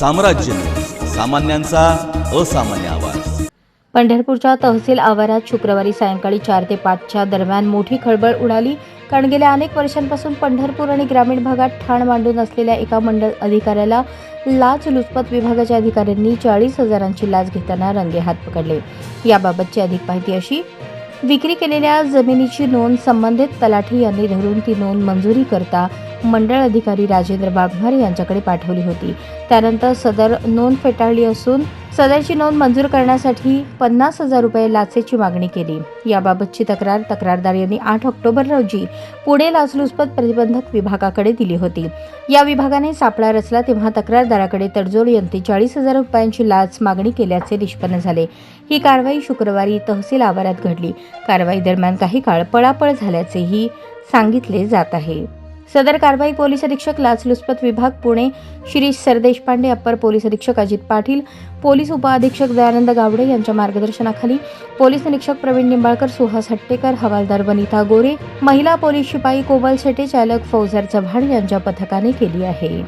साम्राज्य. सामान्यांचा असामान्य आवाज. पंढरपूरच्या तहसील आवारात शुक्रवारी सायंकाळी चार ते पाचच्या दरम्यान मोठी खळबळ उडाली. कारण गेल्या अनेक वर्षांपासून पंढरपूर आणि ग्रामीण भागात ठाण मांडून असलेल्या एका मंडळ अधिकाऱ्याला लाच लुचपत विभागाच्या अधिकाऱ्यांनी चाळीस हजारांची लाच घेताना रंगेहात पकडले. याबाबतची अधिक माहिती अशी विक्री केलेल्या जमिनीची नोंद संबंधित तलाठी यांनी धरून ती नोंद मंजुरी करता मंडळ अधिकारी राजेंद्र वाघमारे यांच्याकडे पाठवली होती. त्यानंतर सदर नोंद फेटाळली असून सदरची नोंद मंजूर करण्यासाठी पन्नास हजार रुपये लाचेची मागणी केली. याबाबतची तक्रार तक्रारदार यांनी आठ ऑक्टोबर रोजी पुणे लाचलुचपत प्रतिबंधक विभागाकडे दिली होती. या विभागाने सापळा रचला तेव्हा तक्रारदाराकडे तडजोड यंत्री चाळीस हजार रुपयांची लाच मागणी केल्याचे निष्पन्न झाले. ही कारवाई शुक्रवारी तहसील आवारात घडली. कारवाई दरम्यान काही काळ पळापळ झाल्याचेही सांगितले जात आहे. सदर कारवाई पोलीस अधीक्षक लाचलुचपत विभाग पुणे. शिरीष सरदेशपांडे अप्पर पोलीस अधीक्षक अजित पाटील पोलीस उपअधीक्षक दयानंद गावडे यांच्या मार्गदर्शनाखाली पोलीस निरीक्षक प्रवीण निंबाळकर सुहास हट्टेकर हवालदार वनिता गोरे महिला पोलीस शिपाई कोमल शेटे चालक फौजदार चव्हाण यांच्या पथकाने केली आहे.